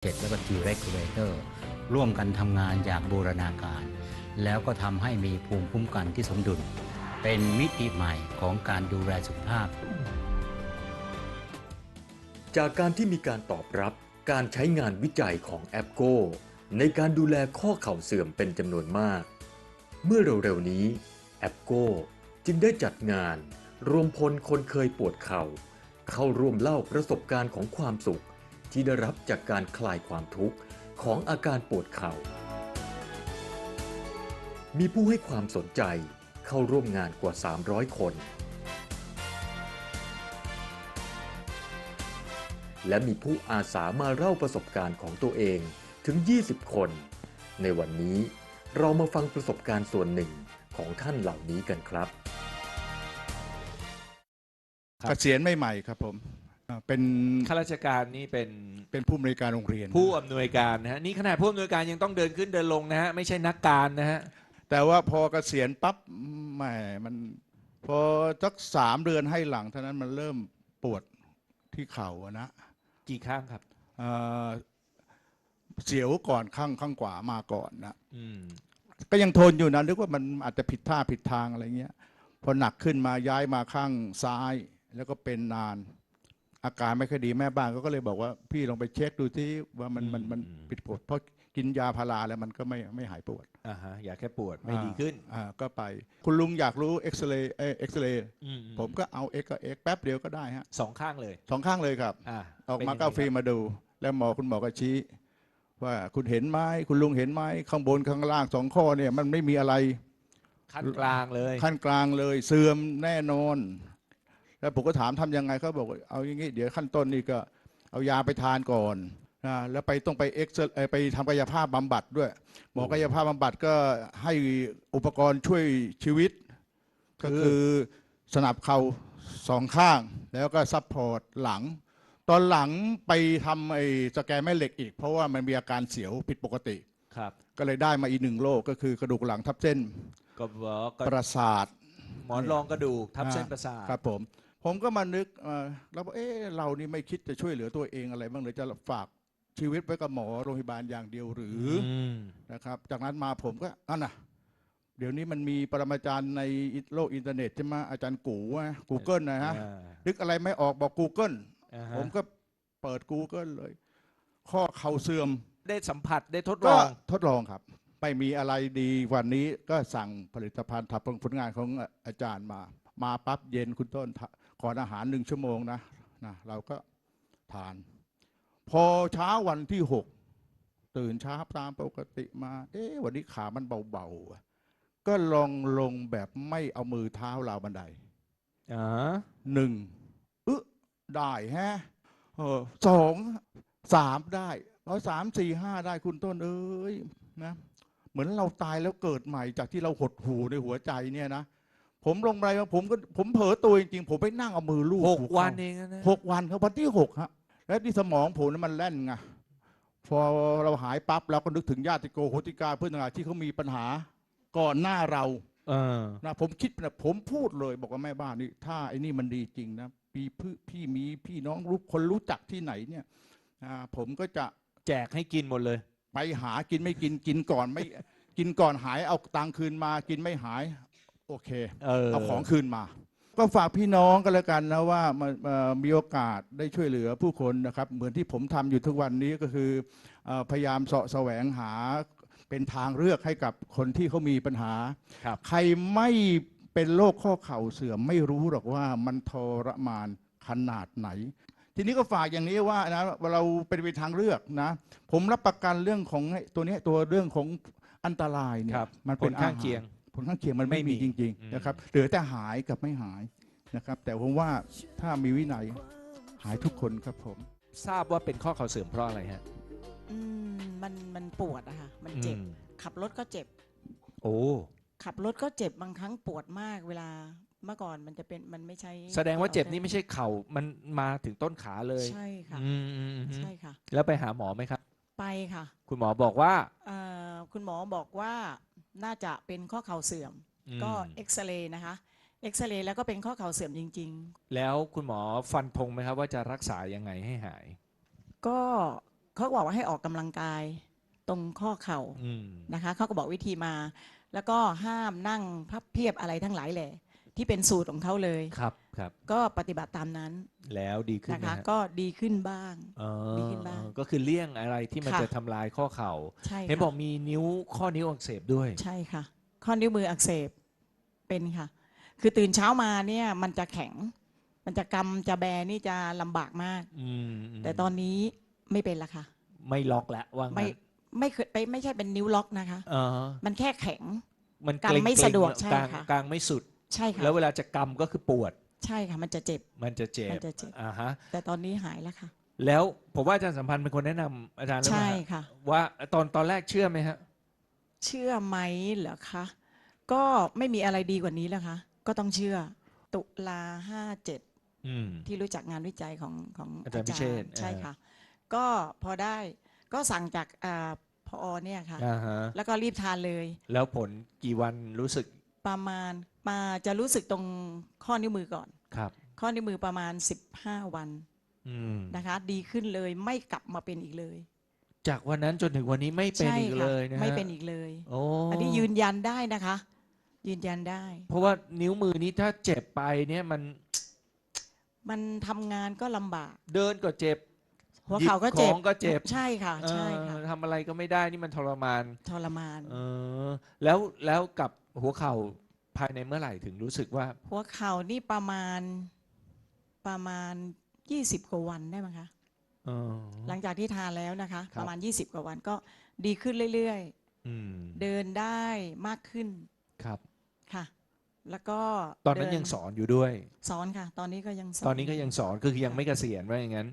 7แล้วก็ T regulator ร่วมกันทำงานอย่างบูรณาการ แล้วก็ทำให้มีภูมิคุ้มกันที่สมดุล เป็นมิติใหม่ของการดูแลสุขภาพ จากการที่มีการตอบรับการใช้งานวิจัยของแอปโกในการดูแลข้อเข่าเสื่อมเป็นจำนวนมาก เมื่อเร็วๆนี้แอปโกจึงได้จัดงาน รวมพลคนเคยปวดเข่า เข้าร่วมเล่าประสบการณ์ของความสุข ที่ได้รับจากการคลายความทุกข์ของอาการปวดเข่า มีผู้ให้ความสนใจเข้าร่วมงานกว่า 300 คน และมีผู้อาสามาเล่าประสบการณ์ของตัวเองถึง 20 คน ในวันนี้เรามาฟังประสบการณ์ส่วนหนึ่งของท่านเหล่านี้กันครับรบเกษียณใหม่ๆครับผม เป็นข้าราชการนี่เป็นเป็นผู้อำนวยการโรงเรียน ผู้อำนวยการนะฮะนี่ขนาดผู้อำนวยการยังต้องเดินขึ้นเดินลงนะฮะไม่ใช่นักการนะฮะแต่ว่าพอเกษียณปั๊บแหมมันพอสักสามเดือนให้หลังเท่านั้นมันเริ่มปวดที่เข่าอะนะกี่ข้างครับเอ่อเสียวก่อนข้างข้างขวามาก่อนนะอืมก็ยังทนอยู่นะนึกว่ามันอาจจะผิดท่าผิดทางอะไรเงี้ย พอหนักขึ้นมาย้ายมาข้างซ้าย แล้วก็เป็นนาน อาการไม่ค่อยดีแม่บ้านเขาก็เลยบอกว่า พี่ลองไปเช็คดูที่ว่ามันมันมันผิดปกติเพราะกินยาพาราแล้วมันก็ไม่ไม่หายปวดอ่าฮะอยากแค่ปวดไม่ดีขึ้นอ่าก็ไป คุณลุงอยากรู้เอ็กซเรย์เอ็กซเรย์อืผมก็เอาเอ็กก็เอ็กแป๊บเดียวก็ได้ฮะสองข้างเลยสองข้างเลยครับอ่าออกมาเป็นยังไงก็ฟรีครับมาดู แล้วหมอคุณหมอก็ชี้ ว่าคุณเห็นไหมคุณลุงเห็นไหมข้างบนข้างล่างสองข้อเนี่ยมันไม่มีอะไรขั้นกลางเลยขั้นกลางเลยเสื่อมแน่นอน แล้วผมก็ถามทำยังไงเขาบอกว่าเอาอย่างงี้เดี๋ยวขั้นต้นนี่ก็เอายาไปทานก่อนนะแล้วไปต้องไปเอ็กซ์ไปทำกายภาพบำบัดด้วยหมอกายภาพบำบัดก็ให้อุปกรณ์ช่วยชีวิต ก็คือสนับเข่าสองข้าง แล้วก็ซัพพอร์ตหลัง ตอนหลังไปทำไอ้สแกนแม่เหล็กอีก เพราะว่ามันมีอาการเสียวผิดปกติครับก็เลยได้มาอีกหนึ่งโรคก็คือกระดูกหลังทับเส้นก็บอกก็ประสาทหมอนรองกระดูกทับเส้นประสาทครับผม ผมก็มานึกเอ่อแล้วบอกเอ๊ะเรานี่ไม่คิดจะช่วยเหลือตัวเองอะไรบ้างเลยจะฝากชีวิตไว้กับหมอโรงพยาบาลอย่างเดียวหรืออมนะครับ จากนั้นมาผมก็อันน่ะเดี๋ยวนี้มันมีปรมาจารย์ในโลกอินเทอร์เน็ตใช่ไหมอาจารย์กูกูเกิลนะฮะอ่านึกอะไรไม่ออกบอก Google อ่าฮะผมก็เปิด Google เลย ข้อเข่าเสื่อมได้สัมผัสได้ทดลก็องทดลองครับไม่มีอะไรดีกวันนี้ก็สั่งผลิตภัณฑ์ทับผลงานของอาจารย์มา มาปั๊บเย็นคุณต้นทะ ก่อนอาหารหนึ่งชั่วโมงนะนะเราก็ทาน พอเช้าวันที่หกตื่นเช้าตามปกติมา เอ๊ะวันนี้ขามันเบาๆอะก็ลองลงแบบไม่เอามือเท้าราวบันไดอ่าหนึ่งอึะได้แฮะเออสองสามได้พอสามสี่ห้าได้คุณต้นเอ้ยนะเหมือนเราตายแล้วเกิดใหม่จากที่เราหดหูในหัวใจเนี่ยนะ ผมลงไปผมก็ผมเผลอตัวจริงๆผมไปนั่งเอามือลูบหกหัเข่าวันเองนะหกวันครับวันที่หกฮะและที่สมองผมนั้นมันแล่นไงพอเราหายปั๊บเราก็นึกถึงญาติโกโหติกาเพื่อนต่างๆที่เขามีปัญหาก่อนหน้าเราเออนะผมคิดนะผมพูดเลยบอกว่าแม่บ้านนี่ถ้าไอ้นี่มันดีจริงนะพี่พี่พี่มีพี่น้องรู้คนรู้จักที่ไหนเนี่ยอ่าผมก็จะแจกให้กินหมดเลย ไปหากินไม่กินกินก่อนไม่ กินก่อนหายเอาตังค์คืนมากินไม่หาย โอเคเออ เอาของคืนมา ก็ฝากพี่น้องกันแล้วกันนะว่ามาเอ่อมีโอกาสได้ช่วยเหลือผู้คนนะครับ เหมือนที่ผมทำอยู่ทุกวันนี้ก็คือเอ่อพยายามเสาะแสวงหาเป็นทางเลือกให้กับคนที่เขามีปัญหา ครับ ใครไม่เป็นโรคข้อเข่าเสื่อมไม่รู้หรอกว่ามันทรมานขนาดไหน ทีนี้ก็ฝากอย่างนี้ว่านะว่าเราเป็นไปทางเลือกนะ ผมรับประกันเรื่องของไอ้ตัวเนี้ยตัวเรื่องของอันตรายเนี่ยครับมันผเป็นลข้างเคียงอหร ผลข้างเคียงมันไม่ไม่มีมีจริงอืมๆนะครับเหลือแต่หายกับไม่หายนะครับ แต่ผมว่าถ้ามีวินัยหายทุกคนครับผม ทราบว่าเป็นข้อเข่าเสื่อมเพราะอะไรฮะอืมมันมันปวดอะค่ะมันเจ็บ อืมขับรถก็เจ็บ โอ้ขับรถก็เจ็บบางครั้งปวดมากเวลาเมื่อก่อนมันจะเป็นมันไม่ใช่แสดงว่าเจ็บนี่ไม่ใช่เข่ามันมาถึงต้นขาเลยใช่ค่ะ อืมอืมอืมใช่ค่ะ แล้วไปหาหมอไหมครับ ไปค่ะคุณหมอบอกว่า เอ่อคุณหมอบอกว่า น่าจะเป็นข้อเข่าเสื่อม อืม ก็เอ็กซเรย์นะคะเอ็กซเรย์แล้วก็เป็นข้อเข่าเสื่อมจริง แล้วคุณหมอฟันธงไหมครับว่าจะรักษายังไงให้หาย ๆ ก็เขาก็บอกว่าให้ออกกำลังกายตรงข้อเข่าอืม นะคะเขาก็บอกวิธีมา แล้วก็ห้ามนั่งพับเพียบอะไรทั้งหลายแหละ ที่เป็นสูตรของเขาเลย ครับครับก็ปฏิบัติตามนั้นแล้วดีขึ้นนะไหมคะ ฮะก็ดีขึ้นบ้าง อ๋อดีขึ้นบ้างก็คือเลี่ยงอะไรที่มันค่ะ จะทำลายข้อเข่าใช่เห็นบอกค่ะมีนิ้วข้อนิ้วอักเสบด้วย ใช่ค่ะ ข้อนิ้วมืออักเสบเป็นค่ะ คือตื่นเช้ามาเนี่ยมันจะแข็ง มันจะกำจะแบนี่จะลำบากมาก อืมมแต่ตอนนี้ไม่เป็นละค่ะ ไม่ล็อกแล้วว่างั้นไม่ไม่เคยไปไม่ใช่เป็นนิ้วล็อกนะคะ เออมันแค่แข็ง มันกางไม่เร็ๆสะดวกแล้วใช่กลางค่ะ กลางไม่สุด ใช่ค่ะแล้วเวลาจะกำก็คือปวด ใช่ค่ะ มันจะเจ็บ มันจะเจ็บมันจะเจ็บ อ่าฮะ แต่ตอนนี้หายแล้วค่ะ แล้วผมว่าอาจารย์สัมพันธ์เป็นคนแนะนำอาจารย์หรือเปใช่ล่าฮะค่ะ ว่าตอนตอนแรกเชื่อไหมฮะ เชื่อไหมเหรอคะ ก็ไม่มีอะไรดีกว่านี้แล้วคะก็ต้องเชื่อ ตุลาห้าเจ็ดอืม ที่รู้จักงานวิจัยของของอาจารย์พิเชษฐ์ใช่เออ ค่ะ ก็พอได้ก็สั่งจากอาพอเนี่ยค่ะ อ่าฮะ แล้วก็รีบทานเลย แล้วผลกี่วันรู้สึก ประมาณมาจะรู้สึกตรงข้อนิ้วมือก่อน ครับ ข้อนิ้วมือประมาณ 15 วันอืมนะคะ ดีขึ้นเลยไม่กลับมาเป็นอีกเลยจากวันนั้นจนถึงวันนี้ไม่เป็นใช่อีกค่ะเลยนะฮะไม่เป็นอีกเลย โอ้อันนี้ยืนยันได้นะคะ ยืนยันได้ เพราะว่านิ้วมือนี้ถ้าเจ็บไปเนี่ยมันมันทำงานก็ลำบาก เดินก็เจ็บ หัวเข่าก็เจ็หยิบบของก็เจ็บ ใช่ค่ะ ใช่ค่ะเออทำอะไรก็ไม่ได้นี่มันทรมาน ทรมาน เออ แล้วแล้วกับ หัวเข่าภายในเมื่อไหร่ถึงรู้สึกว่า หัวเข่านี่ประมาณประมาณ 20 กว่าวันได้ไหมยคะ เออ หลังจากที่ทานแล้วนะคะ ครับ ประมาณ 20 กว่าวันก็ดีขึ้นเรื่อยอืมๆ เดินได้มากขึ้นครับ ค่ะ แล้วก็ตอนนั้นเดิยังสอนอยู่ด้วย สอนค่ะ ตอนนี้ก็ยังสอนตอนนี้ก็ยังสอนก็คือยังไม่เกษียณว่าอย่างนั้น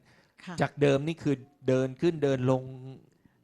ค่ะจากเดิมนี่คือเดินขึ้นเดินลง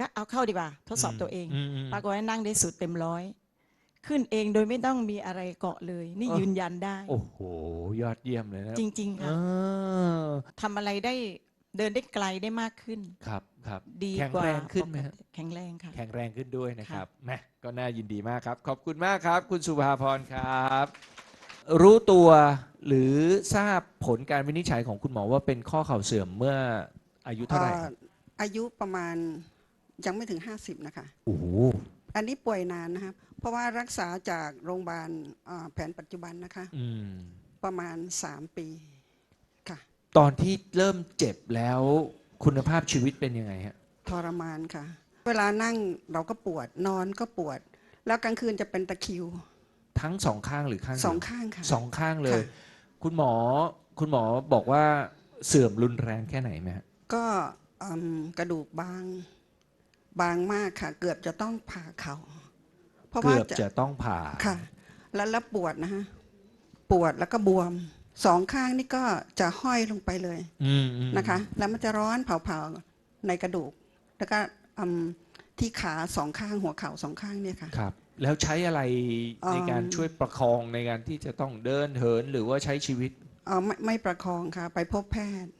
ก็เอาเข้าดีกว่า ทดสอบตัวเองมมปรากฏว่านั่งได้สุดเต็มร้อย ขึ้นเองโดยไม่ต้องมีอะไรเกาะเลย นี่เออยืนยันได้ โอ้โห ยอดเยี่ยมเลยนะจริงๆเอค่ะอทำอะไรได้เดินได้ไกลได้มากขึ้น ครับครับดีแข็งกว่าแรงขึ้นไหมฮะปกติแข็งแรงค่ะ แข็งแรงขึ้นด้วยนะครับค่ะแหมก็น่ายินดีมากครับ ขอบคุณมากครับ คุณสุภาพรครับ รู้ตัวหรือทราบผลการวินิจฉัยของคุณหมอว่าเป็นข้อเข่าเสื่อมเมื่ออายุเท่าไหร่เอ่ออายุประมาณ ยังไม่ถึง 50 นะคะ โอ้โห อันนี้ป่วยนานนะครับ เพราะว่ารักษาจากโรงพยาบาลอ่าแผนปัจจุบันนะคะ อืม ประมาณ 3 ปีค่ะ ตอนที่เริ่มเจ็บแล้วคุณภาพชีวิตเป็นยังไงฮะ ทรมานค่ะ เวลานั่งเราก็ปวดนอนก็ปวด แล้วกลางคืนจะเป็นตะคริวทั้งสองข้างหรือข้างเดียวสองข้างค่ะ สองข้างเลย ค่ะ คุณหมอคุณหมอบอกว่าเสื่อมรุนแรงแค่ไหนไหมฮะก็อืมกระดูกบาง บางมากค่ะ เกือบจะต้องผ่าเขาเพราะว่าเกือบจะต้องผ่าค่ะ แล้วแล้วปวดนะฮะปวดแล้วก็บวมสองข้างนี่ก็จะห้อยลงไปเลยอืมอืมนะคะ แล้วมันจะร้อนเผาๆในกระดูก แล้วก็อืมที่ขาสองข้างหัวเข่าสองข้างเนี่ยค่ะ ครับ แล้วใช้อะไรอืมในการช่วยประคองในการที่จะต้องเดินเหินหรือว่าใช้ชีวิต เออไม่ไม่ประคองค่ะ ไปพบแพทย์ทำ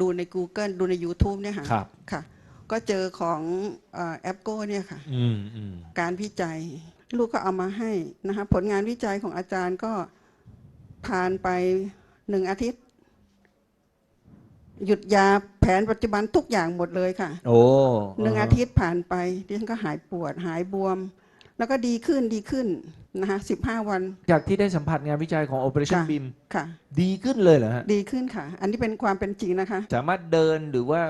ดูใน Google ดูใน YouTube เนี่ยค่ะครับ ค่ะ ก็เจอของแอปโก้เนี่ยค่ะ อืมอืมการวิจัย ลูกก็เอามาให้นะคะผลงานวิจัยของอาจารย์ก็ผ่านไปหนึ่งอาทิตย์ หยุดยาแผนปัจจุบันทุกอย่างหมดเลยค่ะ โอ้หนึ่งอาทิตย์ผ่านไปดิฉันก็หายปวดหายบวม แล้วก็ดีขึ้นดีขึ้น นะคะสิบห้าวัน จากที่ได้สัมผัสงานวิจัยของ Operation ค่ะ BIM ค่ะ ดีขึ้นเลยเหรอฮะ ดีขึ้นค่ะ อันนี้เป็นความเป็นจริงนะคะ สามารถเดินหรือว่า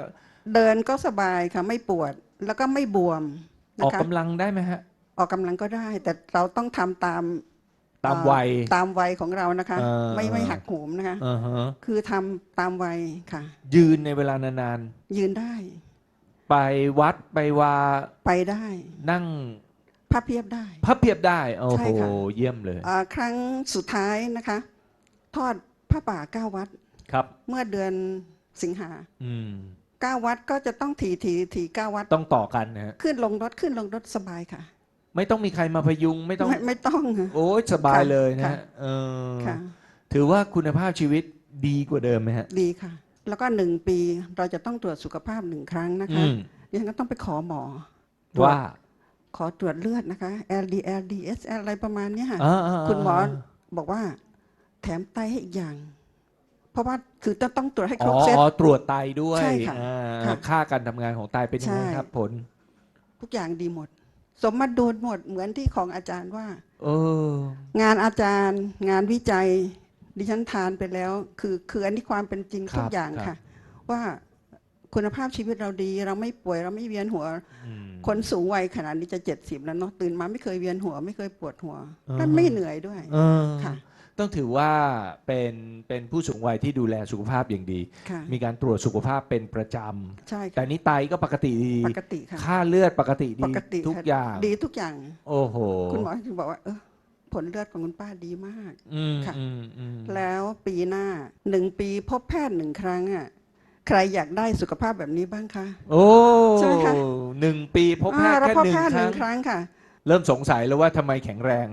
เดินก็สบายค่ะ ไม่ปวดแล้วก็ไม่บวมอนะอกคะกำลังได้ไหมฮะ ออกกำลังก็ได้ แต่เราต้องทำตามตามเอ่อวัยตามวัยของเรานะคะ เออ ไม่ไม่หักโหมนะคะ อ่าฮะคือทำตามวัยค่ะ ยืนในเวลานานยืนได้ๆ ไปวัดไปวา ไปได้ นั่ง พับเพียบได้ พับเพียบได้โอ้ใช่โหค่ะ เยี่ยมเลยอ่าครั้งสุดท้ายนะคะ ทอดผ้าป่าเก้าวัด ครับ เมื่อเดือนสิงหาอืม เก้าวัดก็จะต้องถีถีถีเก้าวัด ต้องต่อกันนะฮะขึ้นลงรถขึ้นลงรถสบายค่ะ ไม่ต้องมีใครมาพยุงไม่ต้อง ไม่ไม่ต้องค่ะ โอ้ยสบายค่ะเลยนะค่ะ ฮะเออค่ะ ถือว่าคุณภาพชีวิตดีกว่าเดิมไหมฮะดีค่ะ แล้วก็หนึ่งปีเราจะต้องตรวจสุขภาพหนึ่งครั้งนะคะอืมดิฉันก็ต้องไปขอหมอตรวจว่า ขอตรวจเลือดนะคะ LDL DSL อะไรประมาณเนี้ยค่ะ อ่าอ่าาคุณหมอบอกว่า แถมไตให้อีกอย่าง เพราะว่าคือต้องต้องตรวจให้คอ๋รอบเซต อ๋อตรวจไตด้วยใช่ค่ะอ่าค่ะค่าการทำงานของไตเป็นยังไงใช่ ครับผล ทุกอย่างดีหมด สมมาดูหมดเหมือนที่ของอาจารย์ว่า เออ งานอาจารย์ งานวิจัย ดิฉันทานไปแล้ว คือคืออันนี้ความเป็นจริงครับทุกอย่างครับ ค่ะ ว่า คุณภาพชีวิตเราดี เราไม่ป่วยเราไม่เวียนหัว อืม คนสูงวัยขนาดนี้จะเจ็ดสิบแล้วเนาะตื่นมาไม่เคยเวียนหัว ไม่เคยปวดหัวอ่า และไม่เหนื่อยด้วยเออค่ะต้องถือว่าเป็นเป็นผู้สูงวัยที่ดูแลสุขภาพอย่างดี ค่ะ มีการตรวจสุขภาพเป็นประจใช่ำแต่ค่ะนี้ไตก็ปกติดี ปกติค่ะค่าเลือดปกติปดีกติทุกค่ะอย่าง ดีทุกอย่าง โอ้โหคุณหมอถึงบอกว่าเออผลเลือดของคุณป้าดีมากอืมค่ะ อืมอืมแล้วปีหน้าหนึ่งปีพบแพทย์หนึ่งครั้งอะ ใครอยากได้สุขภาพแบบนี้บ้างคะ โอ้ใช่ไหมคะ หนึ่งปีพบแพทย์อ่าเราแค่พบหนึ่งแพทย์คหรั้นึ่งง ครั้งค่ะ เริ่มสงสัยแล้วว่าทำไมแข็งแรง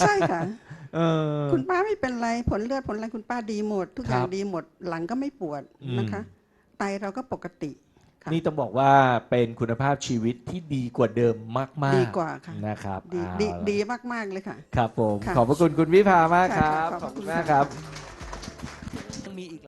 ใช่ค่ะ เออ คุณป้าไม่เป็นไรผลเลือดผลอะไรคุณป้าดีหมด ทุกอย่างครับดีหมดหลังก็ไม่ปวดอืม นะคะ ไตเราก็ปกติ ค่ะนี่ต้องบอกว่าเป็นคุณภาพชีวิตที่ดีกว่าเดิมมากๆดีกว่าค่ะ นะครับดีเอาดีล่ะดีมากๆเลยค่ะ ครับผม ค่ะขอบพระคุณคุณวิภามากคค่ะรับค่ะขอบขอบคุคุณณมากค่ะครับมีอีก